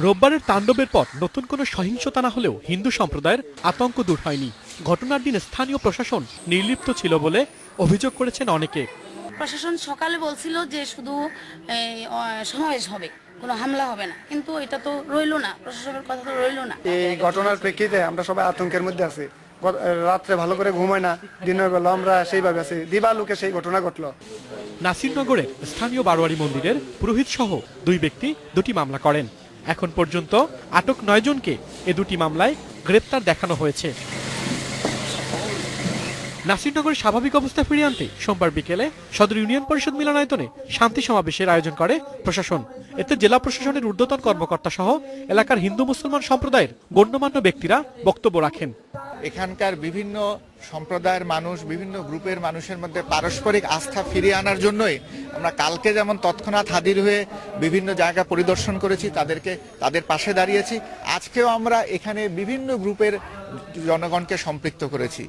রোববারের তাণ্ডবের পর নতুন কোনো সহিংসতা না হলেও হিন্দু সম্প্রদায়ের আতঙ্ক দূর হয়নি। ঘটনার দিনে স্থানীয় প্রশাসন নির্লিপ্ত ছিল বলে অভিযোগ করেছেন অনেকে। প্রশাসন সকালে বলছিল যে শুধু সমাবেশ হবে কোনো হামলা হবে না। কিন্তু এটা তো রইল না প্রশাসনের কথা তো রইল না। এই ঘটনার প্রেক্ষিতে আমরা সবাই আতঙ্কের মধ্যে আছি। গত- রাত্রে ভালো করে ঘুমায় না দিনের বেলা আমরা সেইভাবে আছি। দিবালুকে সেই ঘটনা ঘটলো। নাসিরনগরের স্থানীয় বারোয়ারি মন্দিরের পুরোহিত সহ দুই ব্যক্তি দুটি মামলা করেন। এখন পর্যন্ত আটক নয় জনকে এ দুটি মামলায় গ্রেপ্তার দেখানো হয়েছে। নাসিরনগরের স্বাভাবিক অবস্থা ফিরিয়ে আনতে সোমবার বিকেলে সদর ইউনিয়ন পরিষদ মিলনায়তনে শান্তি সমাবেশের আয়োজন করে প্রশাসন। এতে জেলা প্রশাসনের ঊর্ধ্বতন কর্মকর্তা সহ এলাকার হিন্দু মুসলমান সম্প্রদায়ের গণ্যমান্য ব্যক্তিরা বক্তব্য রাখেন। এখানকার বিভিন্ন সম্প্রদায়ের মানুষ বিভিন্ন গ্রুপের মানুষের মধ্যে পারস্পরিক আস্থা ফিরিয়ে আনার জন্যই আমরা কালকে যেমন তৎক্ষণাৎ হাজির হয়ে বিভিন্ন জায়গা পরিদর্শন করেছি তাদেরকে তাদের পাশে দাঁড়িয়েছি। আজকেও আমরা এখানে বিভিন্ন গ্রুপের জনগণকে সম্পৃক্ত করেছি।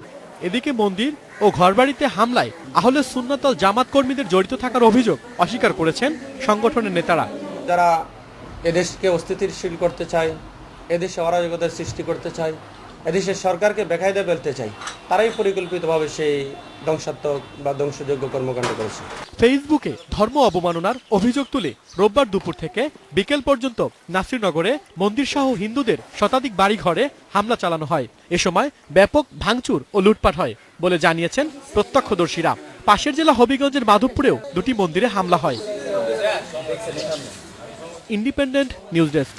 এদিকে মন্দির ও ঘরবাড়িতে হামলায় আহলে সুন্নতল জামাত কর্মীদের জড়িত থাকার অভিযোগ অস্বীকার করেছেন সংগঠনের নেতারা। যারা এদেশকে অস্থিতিশীল করতে চায় এদেশে অরাজকতার সৃষ্টি করতে চায় এদেশের সরকারকে বেকায়দা ফেলতে চায় তারাই পরিকল্পিতভাবে সেই ধ্বংসাত্মক বা ধ্বংসযোগ্য কর্মকাণ্ড করেছে। ফেসবুকে ধর্ম অবমাননার অভিযোগ তুলে রোববার দুপুর থেকে বিকেল পর্যন্ত নাসিরনগরে মন্দির সহ হিন্দুদের শতাধিক বাড়িঘরে হামলা চালানো হয়। এ সময় ব্যাপক ভাঙচুর ও লুটপাট হয় বলে জানিয়েছেন প্রত্যক্ষদর্শীরা। পাশের জেলা হবিগঞ্জের মাধবপুরেও দুটি মন্দিরে হামলা হয়। Independent news desk.